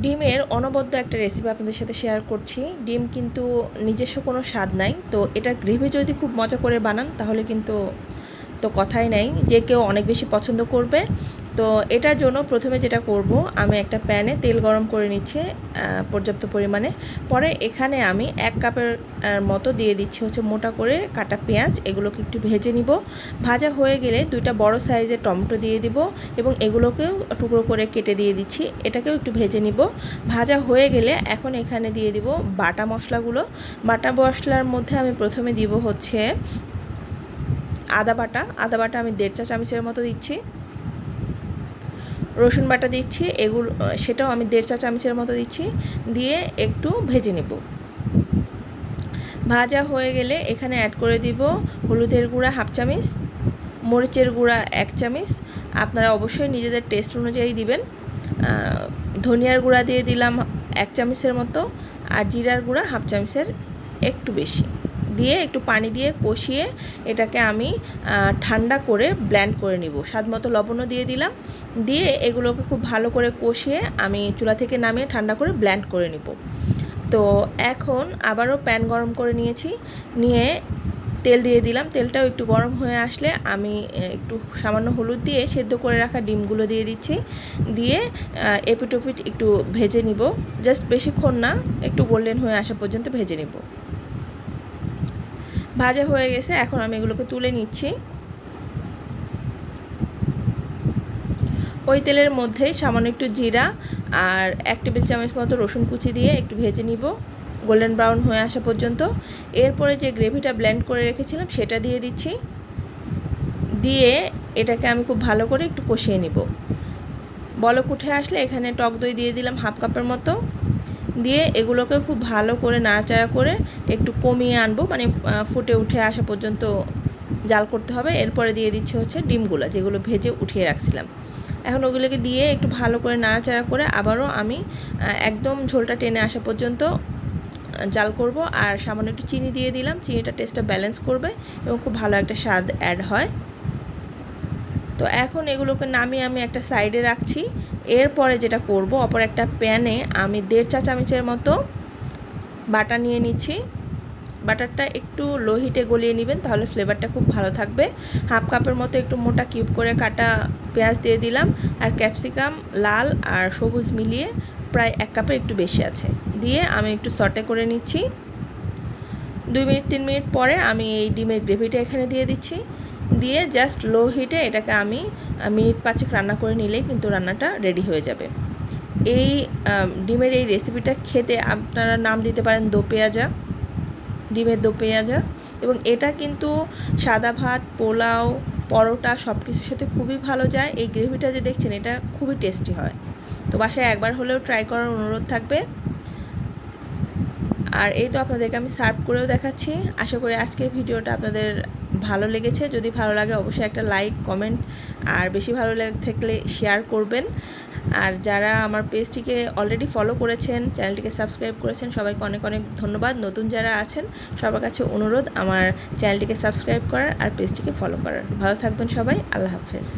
ডিমের অনবদ্য একটা রেসিপি আপনাদের সাথে শেয়ার করছি। ডিম কিন্তু নিজস্ব কোনো স্বাদ নাই, তো এটা গ্রেভি যদি খুব মজা করে বানান, তাহলে কিন্তু তো কথাই নাই। যে কেউ অনেক বেশি পছন্দ করবে। তো এটার জন্য প্রথমে যেটা করব, আমি একটা প্যানে তেল গরম করে নিচ্ছি পর্যাপ্ত পরিমাণে। পরে এখানে আমি এক কাপের মতো দিয়ে দিচ্ছি হচ্ছে মোটা করে কাটা পেঁয়াজ, এগুলোকে একটু ভেজে নিব। ভাজা হয়ে গেলে দুইটা বড় সাইজের টমেটো দিয়ে দিব এবং এগুলোকেও টুকরো করে কেটে দিয়ে দিচ্ছি, এটাকেও একটু ভেজে নিব। ভাজা হয়ে গেলে এখন এখানে দিয়ে দিব বাটা মশলাগুলো। বাটা মশলার মধ্যে আমি প্রথমে দিব হচ্ছে আদা বাটা। আদা বাটা আমি দেড় চা চামচের মতো দিচ্ছি। রসুন বাটা দিচ্ছি, এগুলো সেটাও আমি দেড় চা চামচের মতো দিচ্ছি, দিয়ে একটু ভেজে নেব। ভাজা হয়ে গেলে এখানে অ্যাড করে দিব হলুদের গুঁড়া হাফ চামচ, মরিচের গুঁড়া এক চামচ, আপনারা অবশ্যই নিজেদের টেস্ট অনুযায়ী দিবেন। ধনিয়ার গুঁড়া দিয়ে দিলাম এক চামচের মতো, আর জিরার গুঁড়া হাফ চামচের একটু বেশি। দিয়ে, একটু পানি দিয়ে কষিয়ে এটাকে আমি ঠান্ডা করে ব্ল্যান্ড করে নিব। স্বাদ মতো লবণও দিয়ে দিলাম। দিয়ে এগুলোকে খুব ভালো করে কষিয়ে আমি চুলা থেকে নামিয়ে ঠান্ডা করে ব্ল্যান্ড করে নিব। তো এখন আবারও প্যান গরম করে নিয়েছি। নিয়ে তেল দিয়ে দিলাম। তেলটাও একটু গরম হয়ে আসলে আমি একটু সামান্য হলুদ দিয়ে সেদ্ধ করে রাখা ডিমগুলো দিয়ে দিচ্ছি। দিয়ে এপিটোপিট একটু ভেজে নিব। জাস্ট বেশিক্ষণ না, একটু গোল্ডেন হয়ে আসা পর্যন্ত ভেজে নিব। ভাজা হয়ে গেছে, এখন আমি এগুলোকে তুলে নিচ্ছি। ওই তেলের মধ্যে সামান্য একটু জিরা আর এক টেবিল চামচ মতো রসুন কুচি দিয়ে একটু ভেজে নিব, গোল্ডেন ব্রাউন হয়ে আসা পর্যন্ত। এরপরে যে গ্রেভিটা ব্লেন্ড করে রেখেছিলাম, সেটা দিয়ে দিচ্ছি। দিয়ে এটাকে আমি খুব ভালো করে একটু কষিয়ে নিব। বলক উঠে আসলে এখানে টক দই দিয়ে দিলাম হাফ কাপের মতো। দিয়ে এগুলোকে খুব ভালো করে নাড়াচাড়া করে একটু কমিয়ে আনব। মানে ফুটে উঠে আসা পর্যন্ত জাল করতে হবে। এরপরে দিয়ে দিচ্ছে হচ্ছে ডিমগুলো, যেগুলো ভেজে উঠিয়ে রাখছিলাম। এখন ওগুলোকে দিয়ে একটু ভালো করে নাড়াচাড়া করে আবারও আমি একদম ঝোলটা টেনে আসা পর্যন্ত জাল করব। আর সামান্য একটু চিনি দিয়ে দিলাম। চিনিটা টেস্টটা ব্যালেন্স করবে এবং খুব ভালো একটা স্বাদ অ্যাড হয়। তো এখন এগুলোকে নামিয়ে আমি একটা সাইডে রাখছি। এরপরে যেটা করব, অপর একটা প্যানে আমি দেড় চা চামচের মতো বাটার নিয়ে নিচ্ছি। বাটারটা একটু লো হিটে গলিয়ে নেবেন, তাহলে ফ্লেভারটা খুব ভালো থাকবে। হাফ কাপের মতো একটু মোটা কিউব করে কাটা পেঁয়াজ দিয়ে দিলাম, আর ক্যাপসিকাম লাল আর সবুজ মিলিয়ে প্রায় এক কাপের একটু বেশি আছে। দিয়ে আমি একটু সটে করে নিচ্ছি। দুই মিনিট, তিন মিনিট পরে আমি এই ডিমের গ্রেভিটা এখানে দিয়ে দিচ্ছি। দিয়ে জাস্ট লো হিটে এটাকে আমি মিনিট পাঁচেক রান্না করে নিলেই কিন্তু রান্নাটা রেডি হয়ে যাবে। এই ডিমের এই রেসিপিটা খেতে আপনারা নাম দিতে পারেন দো পেঁয়াজা, ডিমের দো পেঁয়াজা এবং এটা কিন্তু সাদা ভাত, পোলাও, পরোটা সব কিছুর সাথে খুবই ভালো যায়। এই গ্রেভিটা যে দেখছেন এটা খুবই টেস্টি হয়। তো বাসায় একবার হলেও ট্রাই করার অনুরোধ থাকবে। আর এই তো আপনাদেরকে আমি সার্ভ করেও দেখাচ্ছি। আশা করি আজকের ভিডিওটা আপনাদের ভালো লেগেছে। যদি ভালো লাগে অবশ্যই একটা লাইক, কমেন্ট আর বেশি ভালো লেগে থাকলে শেয়ার করবেন। আর যারা আমার পেজটিকে অলরেডি ফলো করেছেন চ্যানেলটিকে সাবস্ক্রাইব করেছেন, সবাইকে অনেক অনেক ধন্যবাদ। নতুন যারা আছেন, সবার কাছে অনুরোধ আমার চ্যানেলটিকে সাবস্ক্রাইব করার আর পেজটিকে ফলো করার। ভালো থাকবেন সবাই। আল্লাহ হাফেজ।